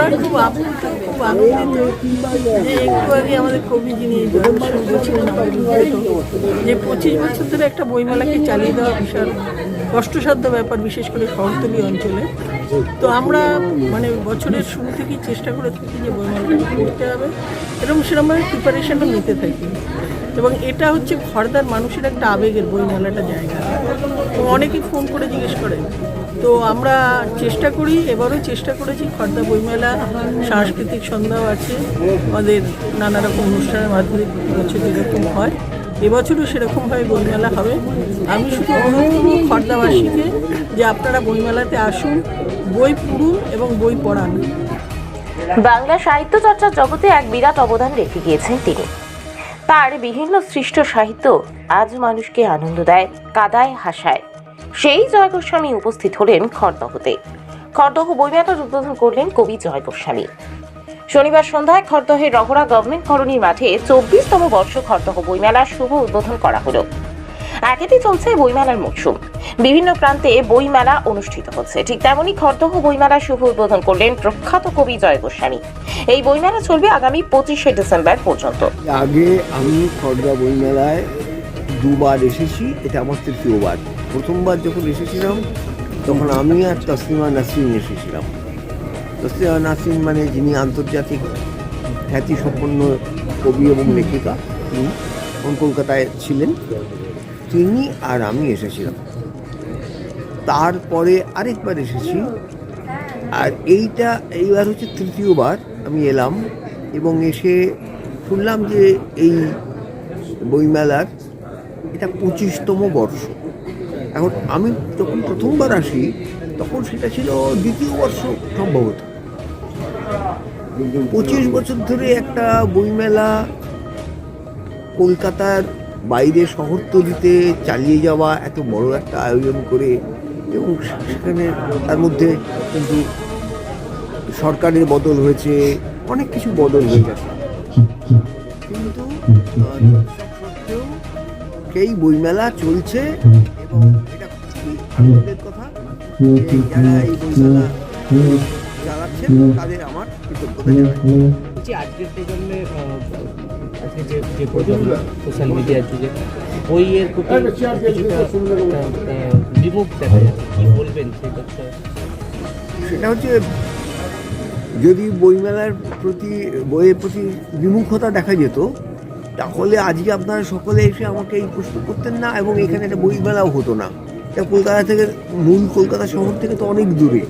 আমরা খুব খুব একটু আগে আমাদের কবি যিনি যে পঁচিশ বছর ধরে একটা বইমেলাকে চালিয়ে দেওয়া বিশাল কষ্টসাধ্য ব্যাপার, বিশেষ করে শহরতলি অঞ্চলে। তো আমরা মানে বছরের শুরু থেকেই চেষ্টা করে থাকি যে বইমেলাটা করতে হবে এরকম সেরকমভাবে প্রিপারেশনও নিতে থাকি। এবং এটা হচ্ছে খর্দার মানুষের একটা আবেগের বইমেলাটা জায়গা। তো অনেকেই ফোন করে জিজ্ঞেস করেন, তো আমরা চেষ্টা করি, এবারও চেষ্টা করেছি খর্দা বইমেলা, সাংস্কৃতিক সন্ধ্যাও আছে, আমাদের নানা রকম অনুষ্ঠানের মাধ্যমে বছর যেরকম হয়, এবছরও সেরকমভাবে বইমেলা হবে। আমি শুধু অনুরোধ করব খর্দাবাসীকে যে আপনারা বইমেলাতে আসুন, বই পড়ুন এবং বই পড়ান। বাংলা সাহিত্য চর্চার জগতে এক বিরাট অবদান রেখে গিয়েছেন তিনি। তার বিভিন্ন সৃষ্ট সাহিত্য আজ মানুষকে আনন্দ দেয়, কাদায় হাসায়। সেই জয় গোস্বামী উপস্থিত হলেন খড়দহতে। খড়দহ বইমেলার উদ্বোধন করলেন কবি জয় গোস্বামী। শনিবার সন্ধ্যায় খড়দহের রহরা গভর্নমেন্ট কলোনির মাঠে চব্বিশতম বর্ষ খড়দহ বইমেলার শুভ উদ্বোধন করা হলো। একেতে চলছে বইমেলার মরশুম। বিভিন্ন প্রান্তে বইমেলা অনুষ্ঠিত হচ্ছে। ঠিক তেমনি খড়দহ বইমেলার শুভ উদ্বোধন করলেন প্রখ্যাত কবি জয় গোস্বামী। এই বইমেলা চলবে আগামী পঁচিশে ডিসেম্বর পর্যন্ত। আগে আমি খড়দা বইমেলায় দুবার এসেছি এটা আমার তৃতীয়বার। প্রথমবার যখন এসেছিলাম তখন আমি আর তসলিমা নাসিম এসেছিলাম। তসলিমা নাসরিন মানে যিনি আন্তর্জাতিক খ্যাতি সম্পন্ন কবি এবং লেখিকা তিনি কলকাতায় ছিলেন। তিনি আর আমি এসেছিলাম। তারপরে আরেকবার এসেছি। আর এইটা এইবার হচ্ছে তৃতীয়বার আমি এলাম এবং এসে শুনলাম যে এই বইমেলার এটা পঁচিশতম বর্ষ। এখন আমি যখন প্রথমবার আসি, তখন সেটা ছিল দ্বিতীয় বর্ষ সম্ভবত। পঁচিশ বছর ধরে একটা বইমেলা কলকাতার বাইরে শহরতলিতে চালিয়ে যাওয়া, এত বড় একটা আয়োজন করে এবং সেখানে তার মধ্যে কিন্তু সরকারের বদল হয়েছে, অনেক কিছু বদল হয়ে গেছে। কিন্তু সেই বইমেলা চলছে এবং এটা কথা। যারা এই বইমেলা চালাচ্ছেন, তাদের আমার কৃতজ্ঞতা জানাই। আজকের প্রজন্মে আজকে যে যে প্রজন্ম সোশ্যাল মিডিয়ার যুগে বইয়ের প্রতি কিছুটা বিমুখ দেখা যাচ্ছে কি বলবেন সেই সেটা হচ্ছে যদি বইমেলার প্রতি বইয়ের প্রতি বিমুখতা দেখা যেত তাহলে আজকে আপনারা সকলে এসে আমাকে এই প্রশ্ন করতেন না এবং এখানে একটা বইমেলাও হতো না। এটা কলকাতা থেকে মূল কলকাতা শহর থেকে তো অনেক দূরে।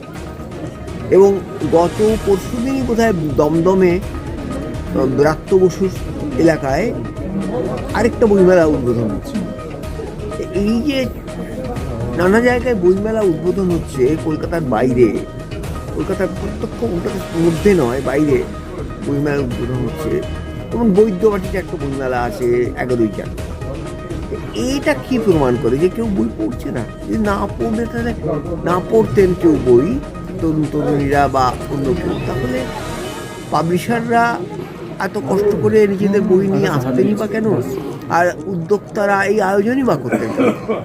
এবং গত পরশু দিনই বোধহয় দমদমে ব্রাত্য বসুর এলাকায় আরেকটা বইমেলা উদ্বোধন হচ্ছে। এই যে নানা জায়গায় বইমেলা উদ্বোধন হচ্ছে কলকাতার বাইরে, কলকাতার প্রত্যক্ষ মধ্যে নয়, বাইরে বইমেলা উদ্বোধন হচ্ছে। যেমন বৈদ্যবাটিতে একটা বইমেলা আছে এগারোই চার এইটা কি প্রমাণ করে যে কেউ বই পড়ছে না? যদি না পড়লে তাহলে না পড়তেন কেউ বই তরুণ তরুণীরা বা অন্য কেউ। তাহলে পাবলিশাররা এত কষ্ট করে নিজেদের বই নিয়ে আসতেনই বা কেন? আর উদ্যোক্তারা এই আয়োজনই বা করতেন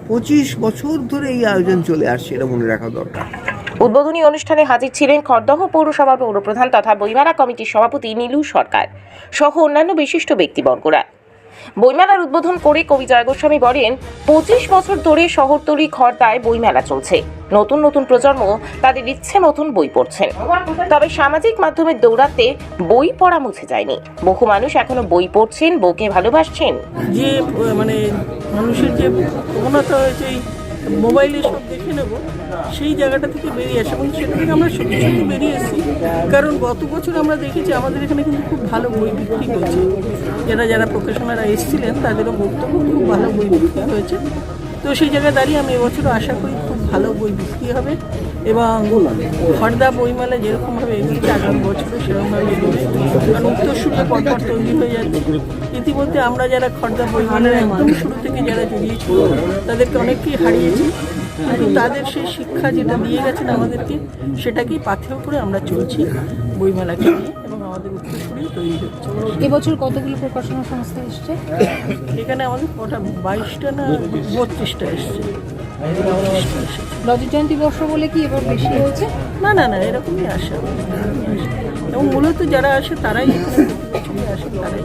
পঁচিশ বছর ধরে এই আয়োজন চলে আসছে এটা মনে রাখা দরকার। উদ্বোধনী অনুষ্ঠানে হাজির ছিলেন খড়দহ পৌরসভার পৌরপ্রধান তথা বইমেলা কমিটির সভাপতি নীলু সরকার সহ অন্যান্য বিশিষ্ট ব্যক্তিবর্গরা। বইমেলার উদ্বোধন করে কবি জয় গোস্বামী বলেন, পঁচিশ বছর ধরে শহরতলি খর্দায় বইমেলা চলছে। নতুন নতুন প্রজন্ম তাদের ইচ্ছে মতন বই পড়ছেন। তবে সামাজিক মাধ্যমে দৌড়াতে বই পড়া মুছে যায়নি। বহু মানুষ এখনও বই পড়ছেন, বউকে ভালোবাসছেন। যে মানে মানুষের যে প্রবণতা হয়েছে মোবাইলে সব দেখে নেব, সেই জায়গাটা থেকে বেরিয়ে আসে এবং সেটা থেকে আমরা সত্যি সত্যি বেরিয়ে এসেছি। কারণ গত বছর আমরা দেখেছি আমাদের এখানে কিন্তু খুব ভালো বই বিক্রি হয়েছে। যারা যারা প্রকাশনারা এসেছিলেন, তাদেরও বক্তব্য খুব ভালো বই বিক্রি হয়েছে। তো সেই জায়গায় দাঁড়িয়ে আমি এবছরও আশা করি ভালো বই বিক্রি হবে এবং খর্দা বইমেলা যেরকমভাবে এগিয়েছে আগামী বছরও সেরকমভাবে এগোবে কারণ উত্তরসূরিয়া পরপর তৈরি হয়ে যাচ্ছে। ইতিমধ্যে আমরা যারা খর্দা বইমেলার একদম শুরু থেকে যারা জড়িয়েছিল তাদেরকে অনেককেই হারিয়েছি কিন্তু তাদের সেই শিক্ষা যেটা দিয়ে গেছেন আমাদেরকে সেটাকেই পাথেয় করে আমরা চলছি বইমেলাকে নিয়ে এবং আমাদের উত্তরসূরি তৈরি হচ্ছে। এবছর কতগুলো প্রকাশনা সংস্থা এসছে? এখানে আমাদের কটা বাইশটা না বত্রিশটা এসছে। বত্রিশটা জয়ন্তী বর্ষ বলে কি এবার বেশি হয়েছে? না না না, এরকমই আসা এবং মূলত যারা আসে, তারাই আসে, তারাই